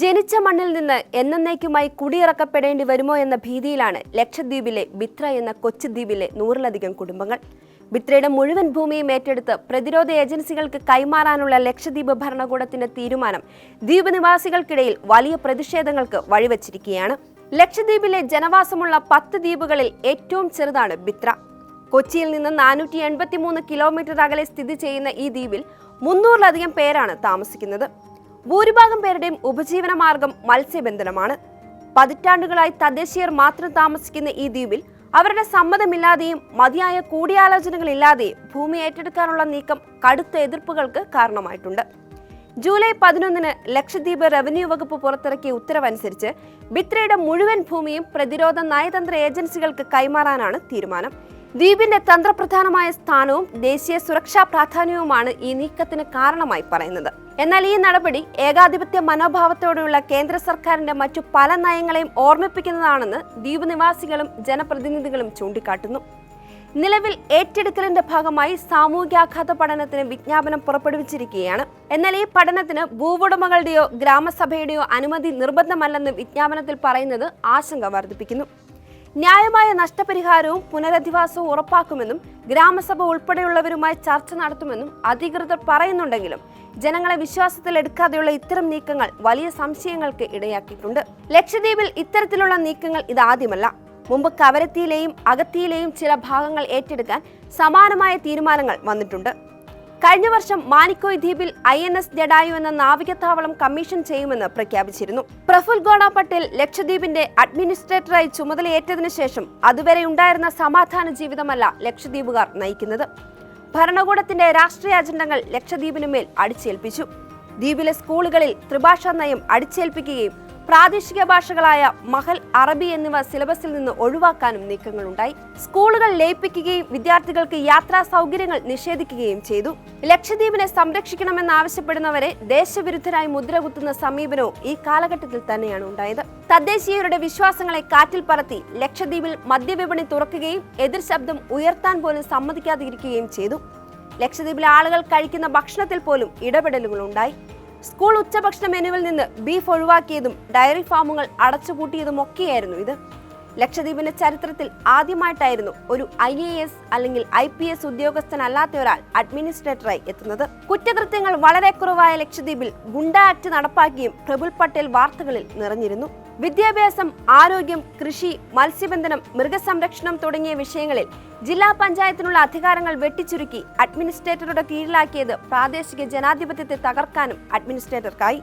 ജനിച്ച മണ്ണിൽ നിന്ന് എന്നേക്കുമായി കുടിയിറക്കപ്പെടേണ്ടി വരുമോ എന്ന ഭീതിയിലാണ് ലക്ഷദ്വീപിലെ ബിത്ര എന്ന കൊച്ചുദ്വീപിലെ നൂറിലധികം കുടുംബങ്ങൾ. ബിത്രയുടെ മുഴുവൻ ഭൂമിയും ഏറ്റെടുത്ത് പ്രതിരോധ ഏജൻസികൾക്ക് കൈമാറാനുള്ള ലക്ഷദ്വീപ് ഭരണകൂടത്തിന്റെ തീരുമാനം ദ്വീപ് നിവാസികൾക്കിടയിൽ വലിയ പ്രതിഷേധങ്ങൾക്ക് വഴിവെച്ചിരിക്കുകയാണ്. ലക്ഷദ്വീപിലെ ജനവാസമുള്ള പത്ത് ദ്വീപുകളിൽ ഏറ്റവും ചെറുതാണ് ബിത്ര. കൊച്ചിയിൽ നിന്ന് നാനൂറ്റി എൺപത്തി മൂന്ന് കിലോമീറ്റർ അകലെ സ്ഥിതി ചെയ്യുന്ന ഈ ദ്വീപിൽ മുന്നൂറിലധികം പേരാണ് താമസിക്കുന്നത്. ഭൂരിഭാഗം പേരുടെയും ഉപജീവന മാർഗം മത്സ്യബന്ധനമാണ്. പതിറ്റാണ്ടുകളായി തദ്ദേശീയർ മാത്രം താമസിക്കുന്ന ഈ ദ്വീപിൽ അവരുടെ സമ്മതമില്ലാതെയും മതിയായ കൂടിയാലോചനകളില്ലാതെയും ഭൂമി ഏറ്റെടുക്കാനുള്ള നീക്കം കടുത്ത എതിർപ്പുകൾക്ക് കാരണമായിട്ടുണ്ട്. ജൂലൈ പതിനൊന്നിന് ലക്ഷദ്വീപ് റവന്യൂ വകുപ്പ് പുറത്തിറക്കിയ ഉത്തരവനുസരിച്ച് ബിത്രയുടെ മുഴുവൻ ഭൂമിയും പ്രതിരോധ നയതന്ത്ര ഏജൻസികൾക്ക് കൈമാറാനാണ് തീരുമാനം. ദ്വീപിന്റെ തന്ത്രപ്രധാനമായ സ്ഥാനവും ദേശീയ സുരക്ഷാ പ്രാധാന്യവുമാണ് ഈ നീക്കത്തിന് കാരണമായി പറയുന്നത്. എന്നാൽ ഈ നടപടി ഏകാധിപത്യ മനോഭാവത്തോടെയുള്ള കേന്ദ്ര സർക്കാരിന്റെ മറ്റു പല നയങ്ങളെയും ഓർമ്മിപ്പിക്കുന്നതാണെന്ന് ദ്വീപ് നിവാസികളും ജനപ്രതിനിധികളും ചൂണ്ടിക്കാട്ടുന്നു. നിലവിൽ ഏറ്റെടുക്കലിന്റെ ഭാഗമായി സാമൂഹ്യാഘാത പഠനത്തിന് വിജ്ഞാപനം പുറപ്പെടുവിച്ചിരിക്കുകയാണ്. എന്നാൽ ഈ പഠനത്തിന് ഭൂവുടമകളുടെയോ ഗ്രാമസഭയുടെയോ അനുമതി നിർബന്ധമല്ലെന്ന് വിജ്ഞാപനത്തിൽ പറയുന്നത് ആശങ്ക വർദ്ധിപ്പിക്കുന്നു. ന്യായമായ നഷ്ടപരിഹാരവും പുനരധിവാസവും ഉറപ്പാക്കുമെന്നും ഗ്രാമസഭ ഉൾപ്പെടെയുള്ളവരുമായി ചർച്ച നടത്തുമെന്നും അധികൃതർ പറയുന്നുണ്ടെങ്കിലും ജനങ്ങളെ വിശ്വാസത്തിലെടുക്കാതെയുള്ള ഇത്തരം നീക്കങ്ങൾ വലിയ സംശയങ്ങൾക്ക് ഇടയാക്കിയിട്ടുണ്ട്. ലക്ഷദ്വീപിൽ ഇത്തരത്തിലുള്ള നീക്കങ്ങൾ ഇതാദ്യമല്ല. മുമ്പ് കവരത്തിയിലെയും അകത്തിയിലെയും ചില ഭാഗങ്ങൾ ഏറ്റെടുക്കാൻ സമാനമായ തീരുമാനങ്ങൾ വന്നിട്ടുണ്ട്. കഴിഞ്ഞ വർഷം മാനിക്കോയ് ദ്വീപിൽ ഐ എൻ എസ് ജഡായു എന്ന നാവികത്താവളം കമ്മീഷൻ ചെയ്യുമെന്ന് പ്രഖ്യാപിച്ചിരുന്നു. പ്രഫുൽ ഗോണ പട്ടേൽ ലക്ഷദ്വീപിന്റെ അഡ്മിനിസ്ട്രേറ്ററായി ചുമതലയേറ്റതിനു ശേഷം അതുവരെ ഉണ്ടായിരുന്ന സമാധാന ജീവിതമല്ല ലക്ഷദ്വീപുകാർ നയിക്കുന്നത്. ഭരണകൂടത്തിന്റെ രാഷ്ട്രീയ അജണ്ടകൾ ലക്ഷദ്വീപിനുമേൽ അടിച്ചേൽപ്പിച്ചു. ദ്വീപിലെ സ്കൂളുകളിൽ ത്രിഭാഷാ നയം അടിച്ചേൽപ്പിക്കുകയും പ്രാദേശിക ഭാഷകളായ മഹൽ അറബി എന്നിവ സിലബസിൽ നിന്ന് ഒഴിവാക്കാനും നീക്കങ്ങളുണ്ടായി. സ്കൂളുകൾ ലയിപ്പിക്കുകയും വിദ്യാർത്ഥികൾക്ക് യാത്രാ സൗകര്യങ്ങൾ നിഷേധിക്കുകയും ചെയ്തു. ലക്ഷദ്വീപിനെ സംരക്ഷിക്കണമെന്നാവശ്യപ്പെടുന്നവരെ ദേശവിരുദ്ധരായി മുദ്രകുത്തുന്ന സമീപനവും ഈ കാലഘട്ടത്തിൽ തന്നെയാണ് ഉണ്ടായത്. തദ്ദേശീയരുടെ വിശ്വാസങ്ങളെ കാറ്റിൽ പറത്തി ലക്ഷദ്വീപിൽ മദ്യവിപണി തുറക്കുകയും എതിർ ശബ്ദം ഉയർത്താൻ പോലും സമ്മതിക്കാതിരിക്കുകയും ചെയ്തു. ലക്ഷദ്വീപിലെ ആളുകൾ കഴിക്കുന്ന ഭക്ഷണത്തിൽ പോലും ഇടപെടലുകൾ ഉണ്ടായി സ്കൂൾ ഉച്ചഭക്ഷണ മെനുവിൽ നിന്ന് ബീഫ് ഒഴിവാക്കിയതും ഡയറി ഫാമുകൾ അടച്ചുപൂട്ടിയതും ഒക്കെയായിരുന്നു ഇത്. ലക്ഷദ്വീപിന്റെ ചരിത്രത്തിൽ ആദ്യമായിട്ടായിരുന്നു ഒരു ഐ എ എസ് അല്ലെങ്കിൽ ഐ പി എസ് ഉദ്യോഗസ്ഥനല്ലാത്ത ഒരാൾ അഡ്മിനിസ്ട്രേറ്ററായി എത്തുന്നത്. കുറ്റകൃത്യങ്ങൾ വളരെ കുറവായ ലക്ഷദ്വീപിൽ ഗുണ്ട ആക്ട് നടപ്പാക്കിയും പ്രഫുൽ പട്ടേൽ വാർത്തകളിൽ നിറഞ്ഞിരുന്നു. വിദ്യാഭ്യാസം ആരോഗ്യം കൃഷി മത്സ്യബന്ധനം മൃഗസംരക്ഷണം തുടങ്ങിയ വിഷയങ്ങളിൽ ജില്ലാ പഞ്ചായത്തിനുള്ള അധികാരങ്ങൾ വെട്ടിച്ചുരുക്കി അഡ്മിനിസ്ട്രേറ്ററുടെ കീഴിലാക്കിയത് പ്രാദേശിക ജനാധിപത്യത്തെ തകർക്കാനും അഡ്മിനിസ്ട്രേറ്റർക്കായി.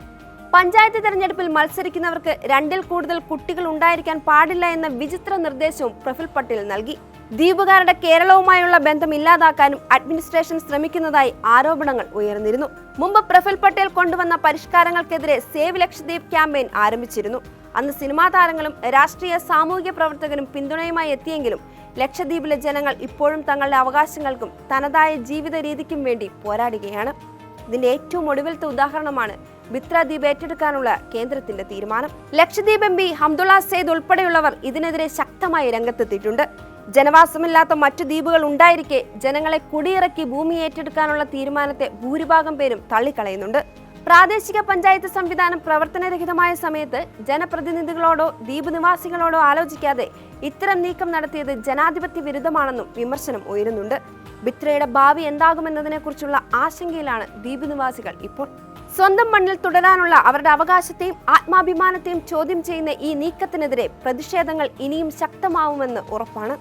പഞ്ചായത്ത് തെരഞ്ഞെടുപ്പിൽ മത്സരിക്കുന്നവർക്ക് രണ്ടിൽ കൂടുതൽ കുട്ടികൾ ഉണ്ടായിരിക്കാൻ പാടില്ല എന്ന വിചിത്ര നിർദ്ദേശവും പ്രഫുൽ പട്ടേൽ നൽകി. ദ്വീപുകാരുടെ കേരളവുമായുള്ള ബന്ധം ഇല്ലാതാക്കാനും അഡ്മിനിസ്ട്രേഷൻ ശ്രമിക്കുന്നതായി ആരോപണങ്ങൾ ഉയർന്നിരുന്നു. മുമ്പ് പ്രഫുൽ പട്ടേൽ കൊണ്ടുവന്ന പരിഷ്കാരങ്ങൾക്കെതിരെ സേവ് ലക്ഷദ്വീപ് ക്യാമ്പയിൻ ആരംഭിച്ചിരുന്നു. അന്ന് സിനിമാ താരങ്ങളും രാഷ്ട്രീയ സാമൂഹിക പ്രവർത്തകരും പിന്തുണയുമായി എത്തിയെങ്കിലും ലക്ഷദ്വീപിലെ ജനങ്ങൾ ഇപ്പോഴും തങ്ങളുടെ അവകാശങ്ങൾക്കും തനതായ ജീവിത രീതിക്കും വേണ്ടി പോരാടുകയാണ്. ഇതിന്റെ ഏറ്റവും ഒടുവിലത്തെ ഉദാഹരണമാണ് ബിത്ര ദ്വീപ് ഏറ്റെടുക്കാനുള്ള കേന്ദ്രത്തിന്റെ തീരുമാനം. ലക്ഷദ്വീപ് എം പി ഹംദുള്ള സെയ്ദ് ഉൾപ്പെടെയുള്ളവർ ഇതിനെതിരെ ശക്തമായി രംഗത്തെത്തിയിട്ടുണ്ട്. ജനവാസമില്ലാത്ത മറ്റു ദ്വീപുകൾ ഉണ്ടായിരിക്കെ ജനങ്ങളെ കുടിയിറക്കി ഭൂമി ഏറ്റെടുക്കാനുള്ള തീരുമാനത്തെ ഭൂരിഭാഗം പേരും തള്ളിക്കളയുന്നുണ്ട്. പ്രാദേശിക പഞ്ചായത്ത് സംവിധാനം പ്രവർത്തനരഹിതമായ സമയത്ത് ജനപ്രതിനിധികളോടോ ദ്വീപ് നിവാസികളോടോ ആലോചിക്കാതെ ഇത്തരം നീക്കം നടത്തിയത് ജനാധിപത്യ വിരുദ്ധമാണെന്നും വിമർശനം ഉയരുന്നുണ്ട്. ബിത്രയുടെ ഭാവി എന്താകുമെന്നതിനെക്കുറിച്ചുള്ള ആശങ്കയിലാണ് ദ്വീപ് നിവാസികൾ ഇപ്പോൾ. സ്വന്തം മണ്ണിൽ തുടരാനുള്ള അവരുടെ അവകാശത്തെയും ആത്മാഭിമാനത്തെയും ചോദ്യം ചെയ്യുന്ന ഈ നീക്കത്തിനെതിരെ പ്രതിഷേധങ്ങൾ ഇനിയും ശക്തമാവുമെന്ന് ഉറപ്പാണ്.